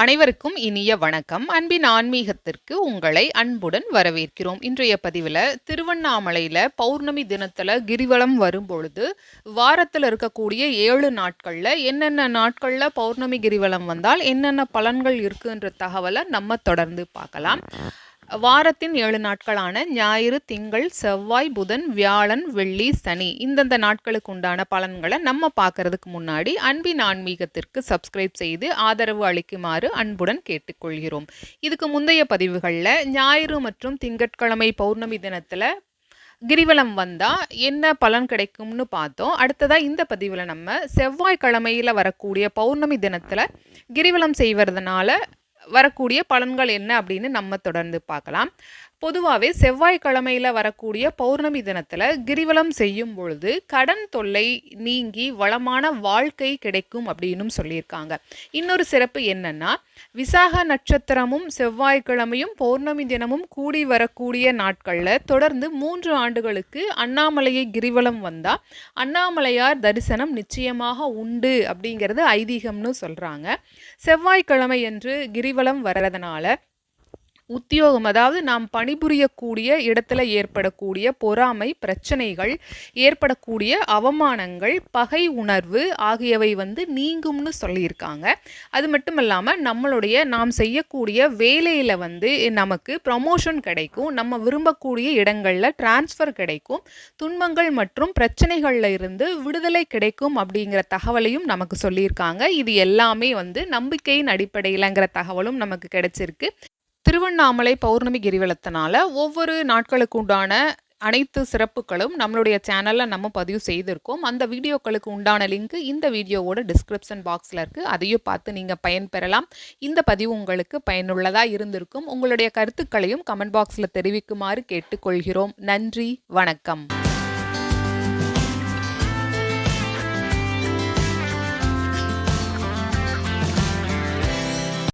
அனைவருக்கும் இனிய வணக்கம். அன்பின் ஆன்மீகத்திற்கு உங்களை அன்புடன் வரவேற்கிறோம். இன்றைய பதிவில் திருவண்ணாமலையில் பௌர்ணமி தினத்தில் கிரிவலம் வரும்பொழுது வாரத்தில் இருக்கக்கூடிய ஏழு நாட்களில் என்னென்ன நாட்களில் பௌர்ணமி கிரிவலம் வந்தால் என்னென்ன பலன்கள் இருக்குன்ற தகவலை நம்ம தொடர்ந்து பார்க்கலாம். வாரத்தின் ஏழு நாட்களான ஞாயிறு திங்கள் செவ்வாய் புதன் வியாழன் வெள்ளி சனி இந்தந்த நாட்களுக்கு உண்டான பலன்களை நம்ம பார்க்கறதுக்கு முன்னாடி அன்பின் ஆன்மீகத்திற்கு சப்ஸ்கிரைப் செய்து ஆதரவு அளிக்குமாறு அன்புடன் கேட்டுக்கொள்கிறோம். இதுக்கு முந்தைய பதிவுகளில் ஞாயிறு மற்றும் திங்கட்கிழமை பௌர்ணமி தினத்தில் கிரிவலம் வந்தால் என்ன பலன் கிடைக்கும்னு பார்த்தோம். அடுத்ததாக இந்த பதிவில் நம்ம செவ்வாய்க்கிழமையில் வரக்கூடிய பௌர்ணமி தினத்தில் கிரிவலம் செய்வதனால வரக்கூடிய பலன்கள் என்ன அப்படின்னு நம்ம தொடர்ந்து பார்க்கலாம். பொதுவாகவே செவ்வாய்க்கிழமையில் வரக்கூடிய பௌர்ணமி தினத்தில் கிரிவலம் செய்யும் பொழுது கடன் தொல்லை நீங்கி வளமான வாழ்க்கை கிடைக்கும் அப்படின்னு சொல்லியிருக்காங்க. இன்னொரு சிறப்பு என்னன்னா விசாக நட்சத்திரமும் செவ்வாய்க்கிழமையும் பௌர்ணமி தினமும் கூடி வரக்கூடிய நாட்களில் தொடர்ந்து மூன்று ஆண்டுகளுக்கு அண்ணாமலையை கிரிவலம் வந்தால் அண்ணாமலையார் தரிசனம் நிச்சயமாக உண்டு அப்படிங்கிறது ஐதீகம்னு சொல்கிறாங்க செவ்வாய்க்கிழமை என்று கிரிவலம் வர்றதுனால உத்தியோகம் அதாவது நாம் பணிபுரியக்கூடிய இடத்துல ஏற்படக்கூடிய பொறாமை பிரச்சனைகள் ஏற்படக்கூடிய அவமானங்கள் பகை உணர்வு ஆகியவை வந்து நீங்கும்னு சொல்லியிருக்காங்க. அது மட்டும் இல்லாமல் நம்மளுடைய நாம் செய்யக்கூடிய வேலையில் வந்து நமக்கு ப்ரமோஷன் கிடைக்கும் நம்ம விரும்பக்கூடிய இடங்களில் டிரான்ஸ்ஃபர் கிடைக்கும் துன்பங்கள் மற்றும் பிரச்சனைகளில் இருந்து விடுதலை கிடைக்கும் அப்படிங்கிற தகவலையும் நமக்கு சொல்லியிருக்காங்க. இது எல்லாமே வந்து நம்பிக்கையின் அடிப்படையிலங்கிற தகவலும் நமக்கு கிடைச்சிருக்கு. திருவண்ணாமலை பௌர்ணமி கிரிவலத்தினால ஒவ்வொரு நாட்களுக்கு உண்டான அனைத்து சிறப்புகளும் நம்மளுடைய சேனலில் நம்ம பதிவு செய்திருக்கோம். அந்த வீடியோக்களுக்கு உண்டான லிங்க் இந்த வீடியோவோட டிஸ்கிரிப்ஷன் பாக்ஸில் இருக்குது அதையும் பார்த்து நீங்கள் பயன்பெறலாம் இந்த பதிவு உங்களுக்கு பயனுள்ளதாக இருந்திருக்கும். உங்களுடைய கருத்துக்களையும் கமெண்ட் பாக்ஸில் தெரிவிக்குமாறு கேட்டுக்கொள்கிறோம். நன்றி வணக்கம்.